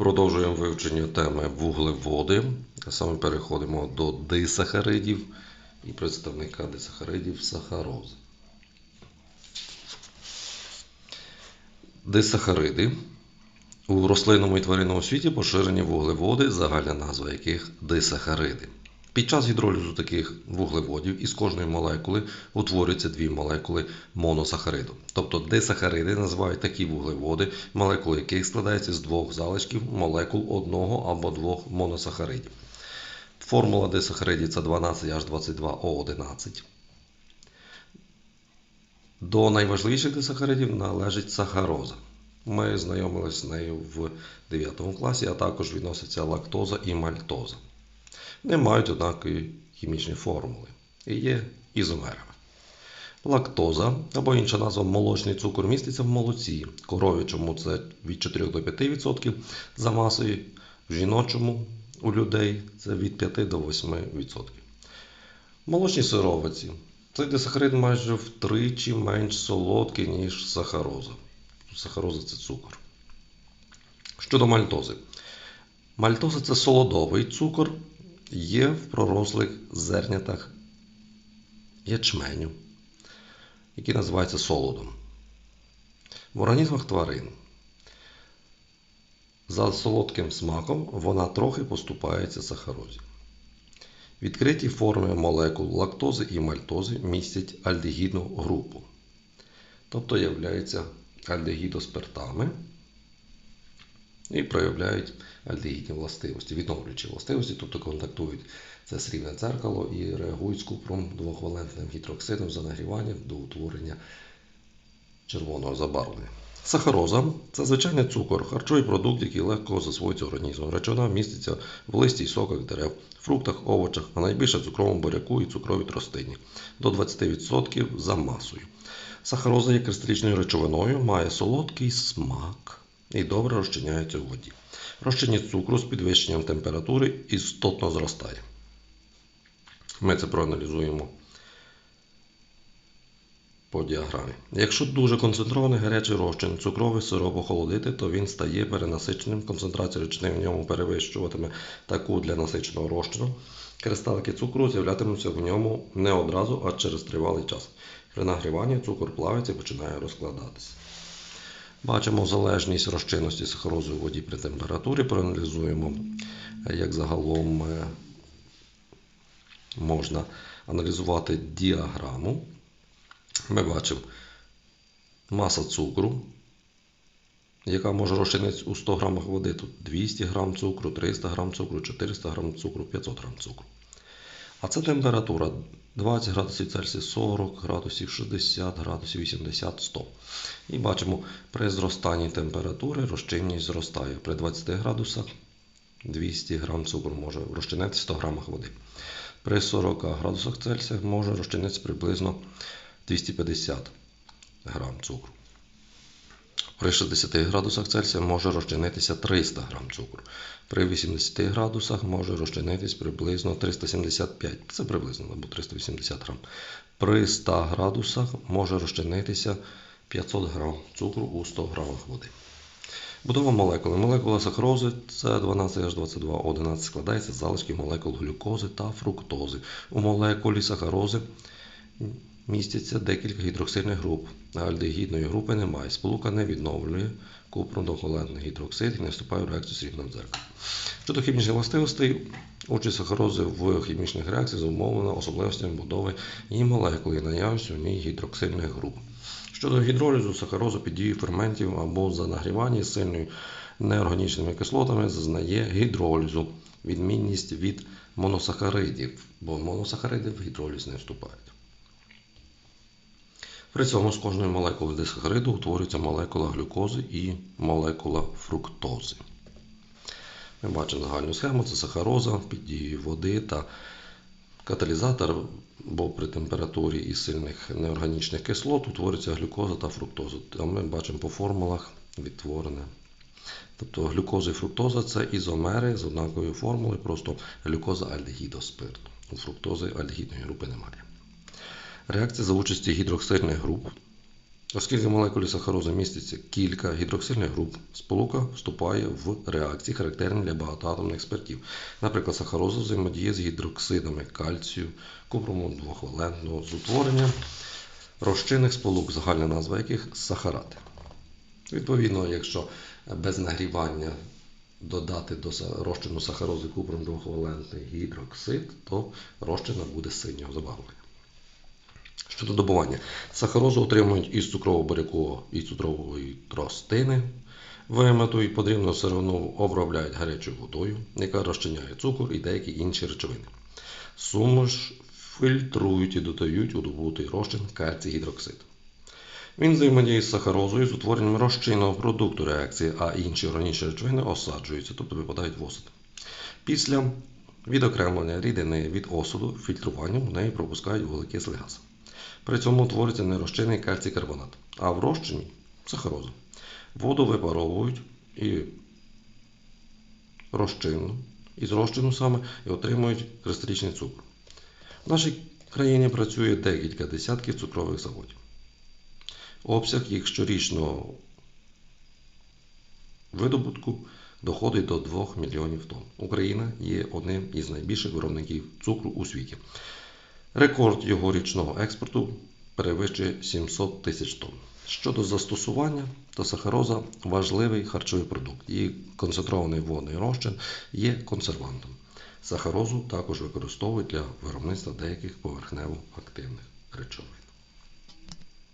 Продовжуємо вивчення теми вуглеводи. Саме переходимо до дисахаридів і представника дисахаридів сахарози. Дисахариди. У рослинному і тваринному світі поширені вуглеводи, загальна назва яких дисахариди. Під час гідролізу таких вуглеводів із кожної молекули утворюються дві молекули моносахариду. Тобто дисахариди називають такі вуглеводи, молекули яких складаються з двох залишків молекул одного або двох моносахаридів. Формула дисахаридів це 12H22O11. До найважливіших дисахаридів належить сахароза. Ми знайомилися з нею в 9 класі, а також відносяться лактоза і мальтоза. Вони мають однакові хімічні формули і є ізомерами. Лактоза або інша назва молочний цукор міститься в молоці, коров'ячому це від 4 до 5% за масою, в жіночому у людей це від 5 до 8%. Молочні сировиці. Цей дисахарид майже втричі менш солодкий, ніж сахароза. Сахароза це цукор. Щодо мальтози. Мальтоза це солодовий цукор, є в пророслих зернятах ячменю, який називається солодом. В організмах тварин за солодким смаком вона трохи поступається сахарозі. Відкриті форми молекул лактози і мальтози містять альдегідну групу, тобто являються альдегідоспиртами і проявляють альдегідні властивості, відновлюючі властивості, тобто контактують це срібне дзеркало і реагують з купром двохвалентним гідроксидом за нагріванням до утворення червоного забарвлення. Сахароза це звичайний цукор, харчовий продукт, який легко засвоюється організмом. Речовина міститься в листі й соках дерев, фруктах, овочах, а найбільше в цукровому буряку і цукровій тростині до 20% за масою. Сахароза є кристалічною речовиною, має солодкий смак і добре розчиняється у воді. Розчинні цукру з підвищенням температури істотно зростає. Ми це проаналізуємо по діаграмі. Якщо дуже концентрований гарячий розчин цукровий сироп охолодити, то він стає перенасиченим, концентрація речовини в ньому перевищуватиме таку для насиченого розчину. Кристалики цукру з'являтимуться в ньому не одразу, а через тривалий час. При нагріванні цукор плавиться і починає розкладатися. Бачимо залежність розчинності сахарозу у воді при температурі. Проаналізуємо, як загалом е, можна аналізувати діаграму. Ми бачимо маса цукру, яка може розчинитися у 100 грамах води. Тут 200 грам цукру, 300 грам цукру, 400 грам цукру, 500 грам цукру. А це температура 20 градусів Цельсія, 40 градусів, 60 градусів, 80, 100. І бачимо, при зростанні температури розчинність зростає. При 20 градусах 200 грам цукру може розчинитися в 100 грамах води. При 40 градусах Цельсія може розчинитися приблизно 250 грам цукру. При 60 градусах Цельсія може розчинитися 300 грам цукру. При 80 градусах може розчинитись приблизно 375, це приблизно або 380 грам. При 100 градусах може розчинитися 500 грам цукру у 100 грамах води. Будова молекули. Молекула сахарози це 12H22O11 складається з залишків молекул глюкози та фруктози. У молекулі сахарози містяться декілька гідроксильних груп, а альдегідної групи немає. Сполука не відновлює купрондохолентний гідроксид і не вступає в реакцію срібного дзеркала. Щодо хімічних властивостей, участь сахарози в хімічних реакціях зумовлена особливостями будови її молекули і наявністю в ній гідроксильних груп. Щодо гідролізу, сахарозу під дією ферментів або за нагрівання з сильною неорганічними кислотами зазнає гідролізу, відмінність від моносахаридів, бо моносахариди в гідроліз не вступають. При цьому з кожної молекули дисахариду утворюється молекула глюкози і молекула фруктози. Ми бачимо загальну схему: це сахароза під дією води та каталізатор, бо при температурі і сильних неорганічних кислот утворюється глюкоза та фруктоза. Там ми бачимо по формулах відтворене. Тобто глюкоза і фруктоза це ізомери з однаковою формулою, просто глюкоза альдегідоспирту. У фруктози альдегідної групи немає. Реакція за участі гідроксильних груп Оскільки в молекулі сахарози міститься кілька гідроксильних груп, сполука вступає в реакції, характерні для багатоатомних спиртів. Наприклад, сахароза взаємодіє з гідроксидами кальцію, купруму двохвалентного з утворенням розчинних сполук, загальна назва яких сахарати. Відповідно, якщо без нагрівання додати до розчину сахарози купром двохвалентний гідроксид, то розчина буде синього забарвлення. Щодо добування, сахарозу отримують із цукрово-бурякового і цукрової тростини. Вимету і подрібну сировину обробляють гарячою водою, яка розчиняє цукор і деякі інші речовини. Суміш фільтрують і додають у добутий розчин кальцій гідроксид. Він взаємодіє з сахарозою з утворенням розчинного продукту реакції, а інші органічні речовини осаджуються, тобто випадають в осад. Після відокремлення рідини від осаду фільтруванням в неї пропускають вуглекислий газ. При цьому утворюється нерозчинний кальцій карбонат, а в розчині сахароза. Воду випаровують і розчинну, із розчину саме і отримують кристалічний цукор. В нашій країні працює декілька десятків цукрових заводів. Обсяг їх щорічного видобутку доходить до 2 мільйонів тонн. Україна є одним із найбільших виробників цукру у світі. Рекорд його річного експорту перевищує 700 тисяч тонн. Щодо застосування, то сахароза важливий харчовий продукт. Її концентрований водний розчин є консервантом. Сахарозу також використовують для виробництва деяких поверхнево активних речовин.